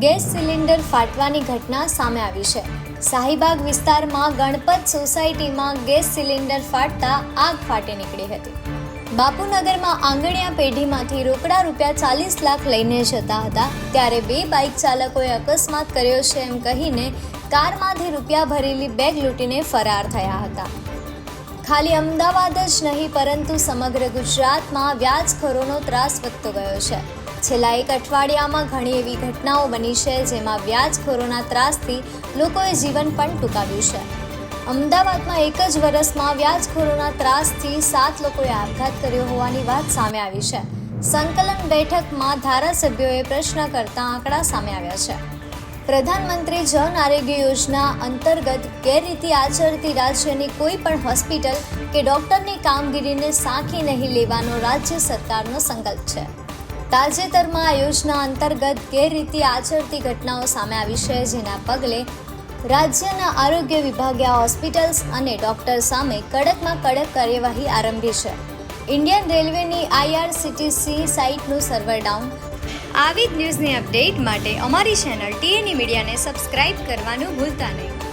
Gas cylinder ફાટવાની ઘટના સામે આવી છે. શાહીબાગ વિસ્તારમાં ગણપત સોસાયટીમાં ગેસ સિલિન્ડર ફાટતા આગ ફાટી નીકળી હતી. બાપુનગરમાં આંગણિયા પેઢીમાંથી રોકડા રૂપિયા ચાલીસ લાખ લઈને જતા હતા, ત્યારે બે બાઇક ચાલકોએ અકસ્માત કર્યો છે એમ કહીને કારમાંથી રૂપિયા ભરેલી બેગ લૂંટીને ફરાર થયા હતા. ખાલી અમદાવાદ જ નહીં, પરંતુ સમગ્ર ગુજરાતમાં વ્યાજખોરોનો ત્રાસ વધતો ગયો છે. છેલ્લા એક અઠવાડિયામાં ઘણી એવી ઘટનાઓ બની છે જેમાં વ્યાજખોરોના ત્રાસથી લોકોએ જીવન પણ ટૂંકાવ્યું છે. અમદાવાદમાં એક જ વર્ષમાં વ્યાજખોરોના ત્રાસથી સાત લોકોએ આપઘાત કર્યો હોવાની વાત સામે આવી છે. સંકલન બેઠકમાં ધારાસભ્યોએ પ્રશ્ન કરતા આંકડા સામે આવ્યા છે. પ્રધાનમંત્રી જન આરોગ્ય યોજના અંતર્ગત ગેરરીતિ આચરતી રાજ્યની કોઈ પણ હોસ્પિટલ કે ડોક્ટરની કામગીરીને સાંખી નહીં લેવાનો રાજ્ય સરકારનો સંકલ્પ છે. તાજેતરમાં આ યોજના અંતર્ગત ગેરરીતિ આચરતી ઘટનાઓ સામે આવી છે, જેના પગલે રાજ્યના આરોગ્ય વિભાગે હોસ્પિટલ્સ અને ડોક્ટર સામે કડકમાં કડક કાર્યવાહી આરંભી છે. ઇન્ડિયન રેલવેની આઈઆરસીટીસી સાઇટનું સર્વર ડાઉન. આવી જ ન્યૂઝની અપડેટ માટે અમારી ચેનલ ટીએની મીડિયાને સબસ્ક્રાઇબ કરવાનું ભૂલતા નહીં.